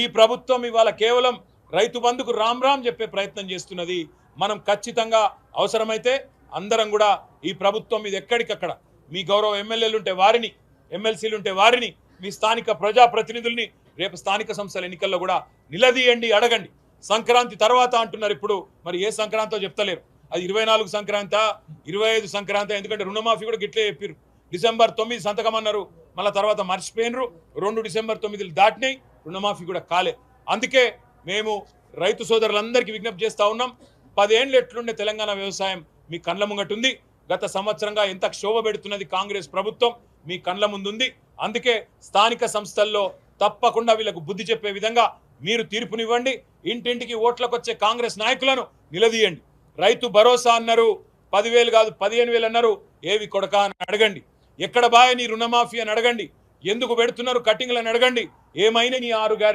ఈ ప్రభుత్వం ఇవాళ కేవలం రైతు బంధుకు రామ్ రామ్ చెప్పే ప్రయత్నం చేస్తున్నది మనం ఖచ్చితంగా అవసరమైతే అందరం కూడా ఈ ప్రభుత్వం మీద ఎక్కడికక్కడ మీ గౌరవ ఎమ్మెల్యేలు ఉంటే వారిని ఎమ్మెల్సీలు ఉంటే వారిని మీ స్థానిక ప్రజాప్రతినిధుల్ని రేపు స్థానిక సంస్థల ఎన్నికల్లో కూడా నిలదీయండి అడగండి. సంక్రాంతి తర్వాత అంటున్నారు ఇప్పుడు మరి ఏ సంక్రాంతో చెప్తలేరు. అది ఇరవై నాలుగు సంక్రాంత? ఇరవై ఐదు సంక్రాంతి? ఎందుకంటే రుణమాఫీ కూడా గిట్లే చెప్పారు డిసెంబర్ తొమ్మిది సంతకం అన్నారు. మళ్ళీ తర్వాత మర్చిపోయినరు. రెండు డిసెంబర్ తొమ్మిదిలు దాటినాయి. రుణమాఫీ కూడా కాలే. అందుకే మేము రైతు సోదరులందరికీ విజ్ఞప్తి చేస్తా ఉన్నాం. పదేళ్ళు ఎట్లుండే తెలంగాణ వ్యవసాయం మీ కండ్ల ముంగటుంది. గత సంవత్సరంగా ఎంత క్షోభ పెడుతున్నది కాంగ్రెస్ ప్రభుత్వం మీ కండ్ల ముందుంది. అందుకే స్థానిక సంస్థల్లో తప్పకుండా వీళ్ళకు బుద్ధి చెప్పే విధంగా మీరు తీర్పునివ్వండి. ఇంటింటికి ఓట్లకు వచ్చే కాంగ్రెస్ నాయకులను నిలదీయండి. రైతు భరోసా అన్నారు. పదివేలు కాదు పదిహేను వేలు అన్నారు. ఏవి కొడక అని అడగండి. ఎక్కడ బాయ నీ రుణమాఫీ అని అడగండి. ఎందుకు పెడుతున్నారు కట్టింగ్లు అని అడగండి. ఏమైనా నీ ఆరు